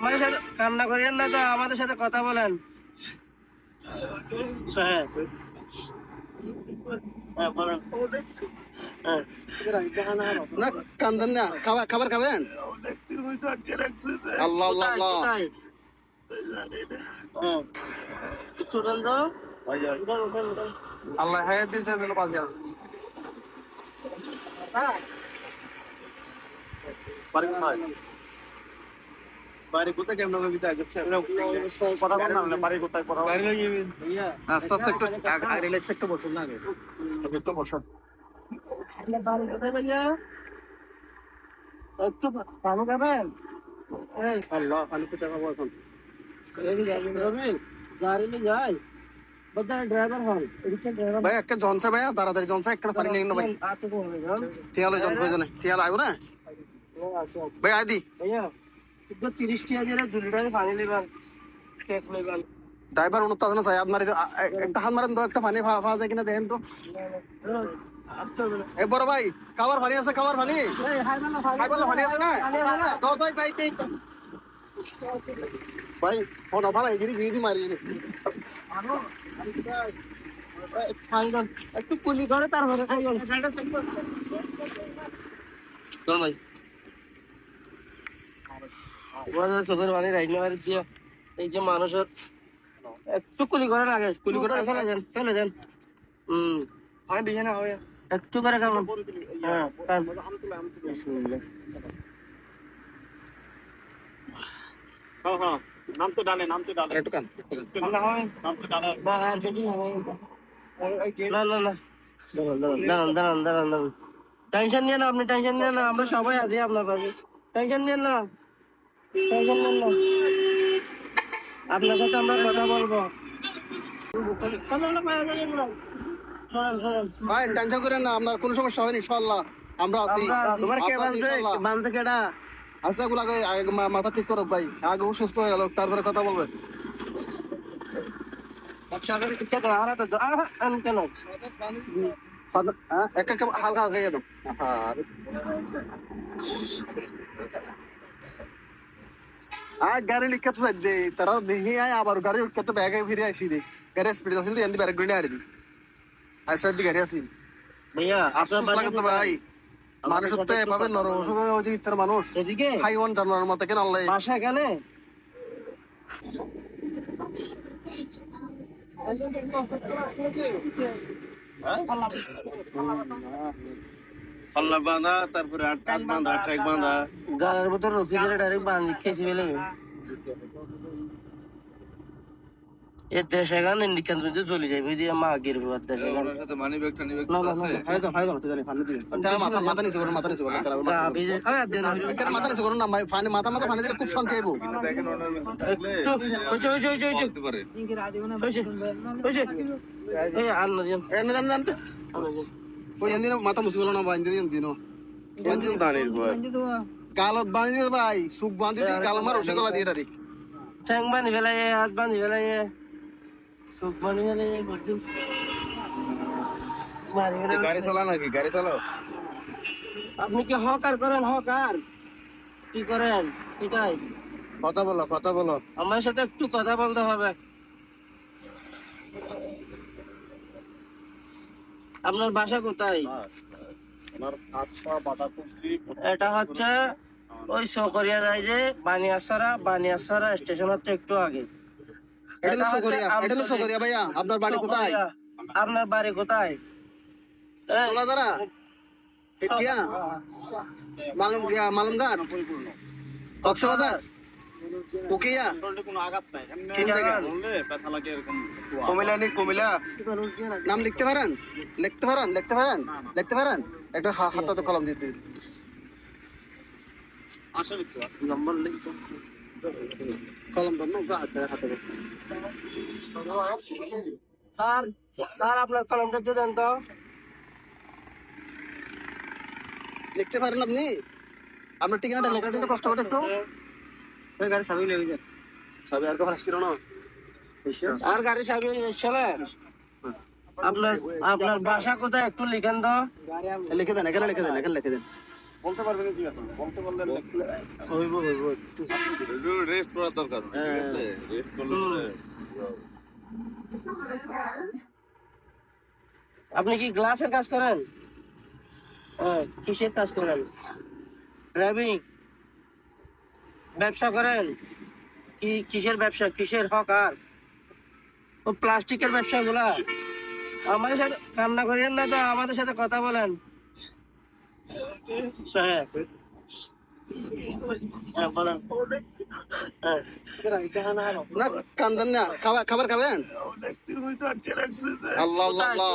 আমাদের সাথে কান্না করিয়েন না তো আমাদের সাথে কথা বলেন হ্যাঁ হ্যাঁ, বলেন। না কান্দেন না খাবার খাবার খাবেন আল্লাহ আল্লাহ আল্লাহ কোথায়? চলুন তো। আল্লাহ হায়াত দিয়েছে যেন পাঁচ গেল হ্যাঁ। বাড়ি কোথায় কেমন হবে বিতা কথা বল না বাড়ি কোথায় কথা আস্তে আস্তে একটু রিল্যাক্স একটু বসুন না আগে। একটু বসুন। আপনার বাড়ি কোথায় ভাইয়া? একটু পানি খাবেন? এই, আল্লাহ খালি তো টাকা বসুন এই গাড়ি রবিন, গাড়ি নিয়ে যাই। বোধহয় ড্রাইভার হন, ভাই একটা জনসে ভাই তাড়াতাড়ি জনসে একটা পানি নিয়ে ভাই। আতো কমে যান। টিয়ালো জন প্রয়োজনে টিয়ালো আইব না? ও, আচ্ছা, আচ্ছা। ভাই আইদি ভাইয়া, একটু 30 দিয়ে দুই লিটার পানি নেবেন। কেক নেবেন। ড্রাইভার উন্নত আছে না হাত মারি একটা হাত মারেন তো একটা পানি পাওয়া যায় কিনা দেখেন তো। এই বড় ভাই খাবার পানি আছে খাবার পানি খাই পানি আছে না? দাও দাও ভাই ভাই ফোন ভালো গিরি গিরি মারি নি একটু কুলি করে তারপরে খাইবেন। ধরুন ভাই আপনি টেনশন নিয়ে না। আমরা সবাই আছি আপনার পাশে। টেনশন নিয়ে না। আপনার সাথে আমরা কথা বলব। ভাই টেনশন করেন না আপনার কোনো সমস্যা হয়নি ইনশাআল্লাহ। আমরা আছি। তোমার কে বানছে বানছে কেডা? আচ্ছা এগুলো আগে মাথা ঠিক করো ভাই। আগে সুস্থ হয়ে গেল তারপরে কথা বলবে। আচ্ছা আগে ইচ্ছা আর আর কেন? ফাদার- হ্যাঁ, এক হালকা হালকা একদম আর গাড়ি লিখে তো দে তারা দেখি আয় আবার গাড়ি উঠকে তো ব্যাগে ফিরে আসি দে। গাড়ি স্পিড আছে তো এন্দি ব্যাগ গুলি আরি দি। আর সাইড দি গাড়ি আসি ভাইয়া আপনার আফসোস লাগে তো ভাই। মানুষ তো এভাবে নর অসুখ হয়ে যে ইত্যার মানুষ। এদিকে? হাইওয়ান জানোয়ারের মতো কেন আল্লাহ। বাসা এখানে পাল্লা বাঁধা তারপরে আট আট বাঁধা ট্যাক বাঁধা। গালার মতো রসি করে ডাইরেক্ট বাঁধি খেয়েছি বেলে এ দেশ এখান ইন্ডিকান যদি চলে যাই বুঝি মা আগের বিবাদ দেশ এখান সাথে মানি ব্যাগটা নিবে না না হারে দাও হারে দাও জানি ফানি মাথা মাথা নিচে করুন মাথা নিচে করুন তারা মাথা নিচে করুন তারা মাথা নিচে করুন না ফানি মাথা মাথা ফানি দিলে খুব শান্তি হইব। দেখেন ওই ওই ওই ওই ওই পারে। ওই ওই ওই আর জান। জান। জান। গালত দে ভাই সুখ বান্ধি দি গাল মার ওসে গলা দিয়ে দাদি ঠ্যাং বান্ধি ফেলাই হাত বান্ধি ফেলাই চোখ বান্ধি ফেলাই বুঝছি গাড়ি চালা নাকি গাড়ি চালাও আপনি কি হকার করেন হকার কি করেন এটাই কথা বলো কথা বলো আমার সাথে একটু কথা বলতে হবে আপনার বাসা কোথায়? এটা হচ্ছে ওই সকরিয়া যায় যে বানিয়াসারা বানিয়াসারা স্টেশন হচ্ছে একটু আগে। এটা সকরিয়া এটা সকরিয়া ভাইয়া আপনার বাড়ি কোথায়? আপনার বাড়ি কোথায়? তোলা যারা মালুম গিয়া মালুম গান কক্সবাজার? নাম লিখতে পারেন? লিখতে পারেন? লিখতে পারেন? লিখতে পারেন? একটা হা- কলম দিতে আসে লিখতে নম্বর লিখো কলম ধর না হাতে হাতে স্যার স্যার আপনার কলমটা দিয়ে দেন তো। লিখতে পারেন আপনি? আপনার ঠিকানাটা লেখার জন্য কষ্ট করে একটু। গাড়ি সাবি লেগে যায় সাবি আর কখন আসছিল না? আর গাড়ি চাবি চলে আপনার আপনার বাসা কোথায় একটু লিখেন তো। লিখে দেন এখানে লিখে দেন এখানে লিখে দেন। বলতে পারবেন ঠিক আছে বলতে পারলেন হইব হইব রেস্ট করার দরকার। ঠিক আছে? রেস্ট করলে আপনি কি গ্লাসের কাজ করেন? হ্যাঁ, কিসের কাজ করেন? ড্রাইভিং ব্যবসা করেন? কি কিসের ব্যবসা? কিসের হকার ও প্লাস্টিকের ব্যবসা গুলা আমাদের সাথে কান্না করিয়েন না তো আমাদের সাথে কথা বলেন। হ্যাঁ না খাবার খাবার খাবেন? আল্লাহ আল্লাহ